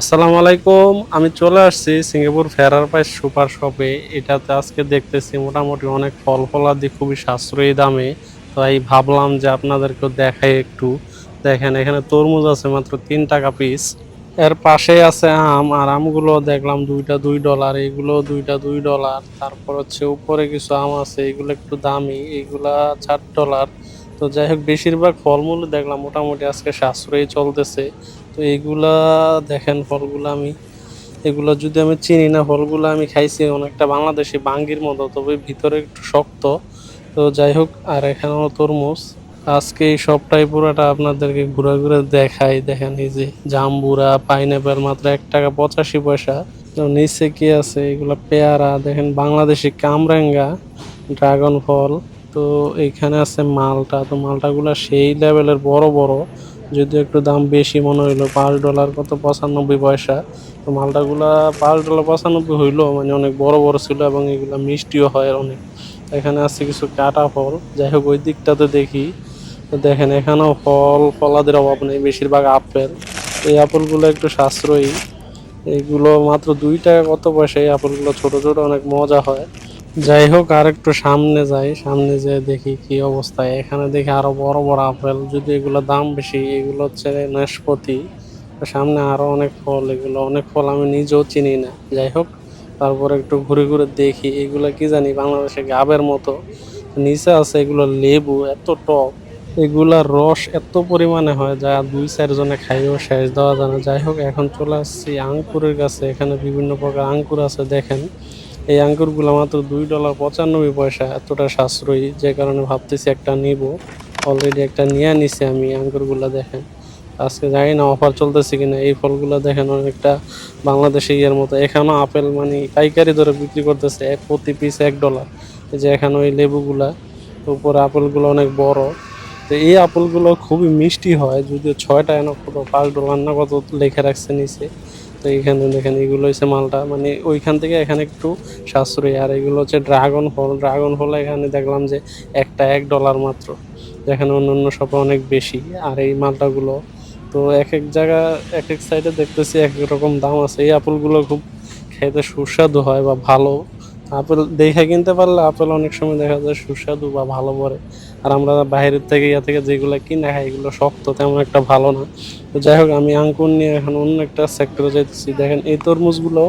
আসসালামু আলাইকুম, আমি চলে আসছি সিঙ্গাপুর ফেরার পাইস সুপার শপে। এটাতে আজকে দেখতেছি মোটামুটি অনেক ফল ফলাদি খুবই সাশ্রয়ী দামে। তাই ভাবলাম যে আপনাদেরকেও দেখাই একটু। দেখেন, এখানে তরমুজ আছে মাত্র তিন টাকা পিস এর পাশে আছে আম, আর আমগুলো দেখলাম দুইটা দুই ডলার এগুলো দুইটা দুই ডলার তারপর হচ্ছে উপরে কিছু আম আছে, এগুলো একটু দামি, এগুলা চার ডলার তো যাই হোক বেশিরভাগ ফলমূল দেখলাম, মোটামুটি আজকে সাশ্রয়ী চলতেছে। তো এইগুলা দেখেন ফলগুলো আমি। এগুলো যদি আমি চিনি না, ফলগুলো আমি খাইছি অনেকটা বাংলাদেশি বাঙ্গির মতো, তবে ভিতরে একটু শক্ত। তো যাই হোক আর এখানেও তরমুজ। আজকে এই সবটাই পুরোটা আপনাদেরকে ঘুরে ঘুরে দেখাই। দেখেন এই যে জাম্বুরা পাইনাপেল মাত্র এক টাকা পঁচাশি পয়সা। তো নিচে কি আছে? এগুলো পেয়ারা, দেখেন বাংলাদেশি কামরাঙ্গা, ড্রাগন ফল। তো এইখানে আছে মালটা। তো মালটাগুলো সেই লেভেলের বড় বড় যদি একটু দাম বেশি মনে হইল, পাঁচ ডলার কত পঁচানব্বই পয়সা। তো মালটাগুলা পাঁচ ডলার পঁচানব্বই হইল মানে অনেক বড় বড় ছিল এবং এগুলা মিষ্টিও হয় অনেক। এখানে আছে কিছু কাটা ফল। যাই হোক, ওই দিকটাতে দেখি। দেখেন, এখানেও ফল, ফলাদের অভাব নেই, বেশিরভাগ আপেল। এই আপেলগুলো একটু সাশ্রয়ী। এইগুলো মাত্র দুই টাকা কত পয়সা? এই আপেলগুলো ছোট ছোট, অনেক মজা হয়। যাই হোক আর একটু সামনে যাই, সামনে যেয়ে দেখি কি অবস্থা। এখানে দেখি আরও বড় বড় আপেল, যদি এগুলো দাম বেশি, এগুলো হচ্ছে নাশপাতি। সামনে আরও অনেক ফল, এগুলো অনেক ফল আমি নিজেও চিনি না। যাই হোক, তারপর একটু ঘুরে ঘুরে দেখি। এগুলো কি জানি, বাংলাদেশে গাবের মতো। নিচে আছে এগুলো লেবু, এত টক। এগুলার রস এত পরিমাণে হয়, যা দুই চারজনে খাইয়েও শেষ দেওয়া যায় না। যাই হোক, এখন চলে আসছি আঙ্কুরের কাছে। এখানে বিভিন্ন প্রকার আঙ্কুর আছে, দেখেন। এই আঙ্কুরগুলো মাত্র দুই ডলার পঁচানব্বই পয়সা, এতটা সাশ্রয়ী। যে কারণে ভাবতেছি একটা নিব। অলরেডি একটা নিয়ে নিছি আমি আঙ্কুরগুলো দেখেন। আজকে জানি না অফার চলতেছে কিনা, এই ফলগুলো দেখেন অনেকটা বাংলাদেশে ইয়ের মতো। এখানেও আপেল মানে পাইকারি দরে বিক্রি করতেছে এক প্রতি পিস এক ডলার। যে এখানে ওই লেবুগুলা, উপরে আপেলগুলো অনেক বড়। তো এই আপেলগুলো খুবই মিষ্টি হয়, যদিও ছয়টা এনে কত পাঁচ ডলার না কত লেখা রাখছে নিচে। তো এখানে দেখেন, এগুলো হচ্ছে মালটা। মানে ওইখান থেকে এখানে একটু সাশ্রয়ী। আর এগুলো হচ্ছে ড্রাগন ফল ড্রাগন ফল এখানে দেখলাম যে একটা এক ডলার মাত্র। এখানে অন্য অন্য সব অনেক বেশি। আর এই মালটাগুলো, তো এক এক জায়গা, এক এক সাইডে দেখতেছি এক এক রকম দাম আছে। এই আপুলগুলো খুব খেতে সুস্বাদু হয় বা ভালো। আপেল দেখে কিনতে পারলে আপেল অনেক সময় দেখা যায় সুস্বাদু বা ভালো পড়ে। আর আমরা বাইরের থেকে ইয়া থেকে যেগুলো কিনে খাই, এগুলো শক্ত, তেমন একটা ভালো না। তো যাই হোক, আমি আঙ্কুর নিয়ে এখন অন্য একটা সেক্টরে যাইতেছি। দেখেন, এই তরমুজগুলো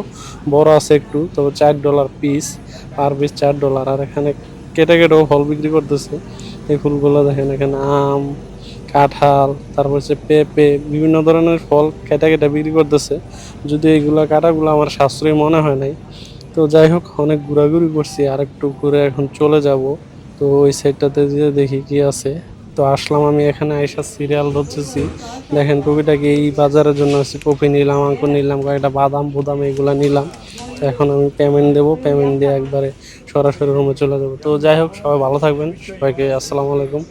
বড় আছে একটু তবে চার ডলার পিস আর পিস চার ডলার আর এখানে কেটে কেটেও ফল বিক্রি করতেছে। এই ফুলগুলো দেখেন, এখানে আম, কাঁঠাল, তারপর হচ্ছে পেঁপে, বিভিন্ন ধরনের ফল কেটে কেটে বিক্রি করতেছে। যদি এইগুলো কাটাগুলো আমার সাশ্রয়ী মনে হয় নাই তো যাই হোক, অনেক ঘোরাঘুরি করছি, আর একটু ঘুরে এখন চলে যাব। তো ওই সাইডটাতে যেয়ে দেখি কি আছে। তো আসলাম আমি এখানে আইসা সিরিয়াল ধরতেছি। দেখেন টুকিটাকি এই বাজারের জন্য আসছি কপি নিলাম আঙ্কুর নিলাম, কয়েকটা বাদাম, বুদাম এগুলো নিলাম। তো এখন আমি পেমেন্ট দেবো পেমেন্ট দিয়ে একবারে সরাসরি রুমে চলে যাব। তো যাই হোক, সবাই ভালো থাকবেন। সবাইকে আসসালামু আলাইকুম।